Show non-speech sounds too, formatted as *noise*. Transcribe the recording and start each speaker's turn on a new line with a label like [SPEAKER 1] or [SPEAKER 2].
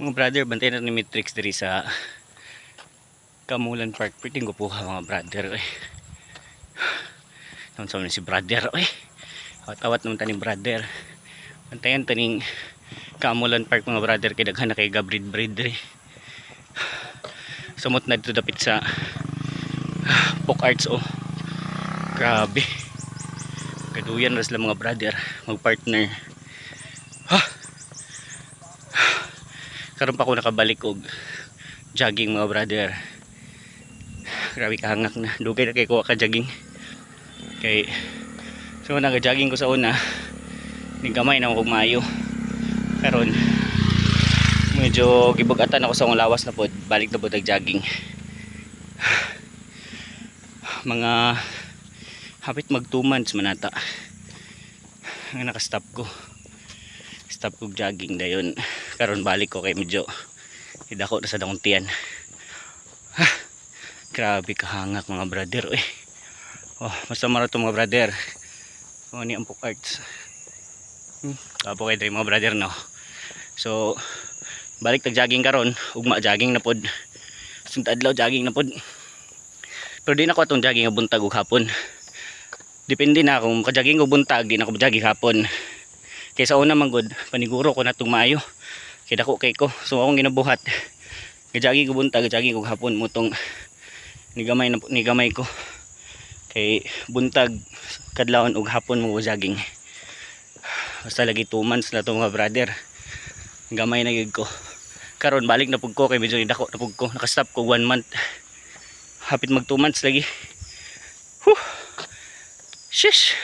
[SPEAKER 1] Mga brother, bantayan natin ni Matrix diri sa Kamulan Park. Pwede ko po mga brother. Eh. *sighs* Naman sa si brother. Eh. Awat-awat naman taning brother. Bantayan taning Kamulan Park mga brother. Kaya daghan na kay Gabrid Breed diri. *sighs* Sumot na dito dapit sa *sighs* Pok Arts oh. Grabe. Kaduyan ras lang mga brother. Mag-partner. Ha? Karon pa ako nakabalik og jogging mga brother. Grabe kahangak na. Dugay na kay kuha ka jogging. Kay so naga jogging ko sa una. Ning gamay na ako maayo karon medyo gibugatan ako sa akong lawas na pod. Balik na pod ang jogging. Mga hapit mag 2 months manata ang nakastop ko. Stop ko jogging dayon karon balik ko kay medyo idako na sa dakong tiyan ha, grabe kahangak mga brother eh. oh, basta mara to mga brother. Oh, ni Ampok Arts. Hmm, tapo kay dre mga brother no? So balik tag jogging karon. Ugma jogging na pod. Sunta adlaw jogging na pod. Pero di na ko atong jogging buntag ug hapon. Depende na kung ka-jogging ug buntag di na ko jogging hapon. Kaysa una man gud paniguro ko na itong maayo kay ko. So akong ginabuhat. Gajagi ko buntag gajagi ko hapon mo tong nigamay na nigamay ko. Kay buntag kadlawon og hapon mo jogging? Basta lagi 2 months na to mga brother. Gamay na gid ko. Karon balik na pug ko kay medyo dako na pug ko. Nakastop ko 1 month. Hapit mag 2 months lagi. Whew. Shish!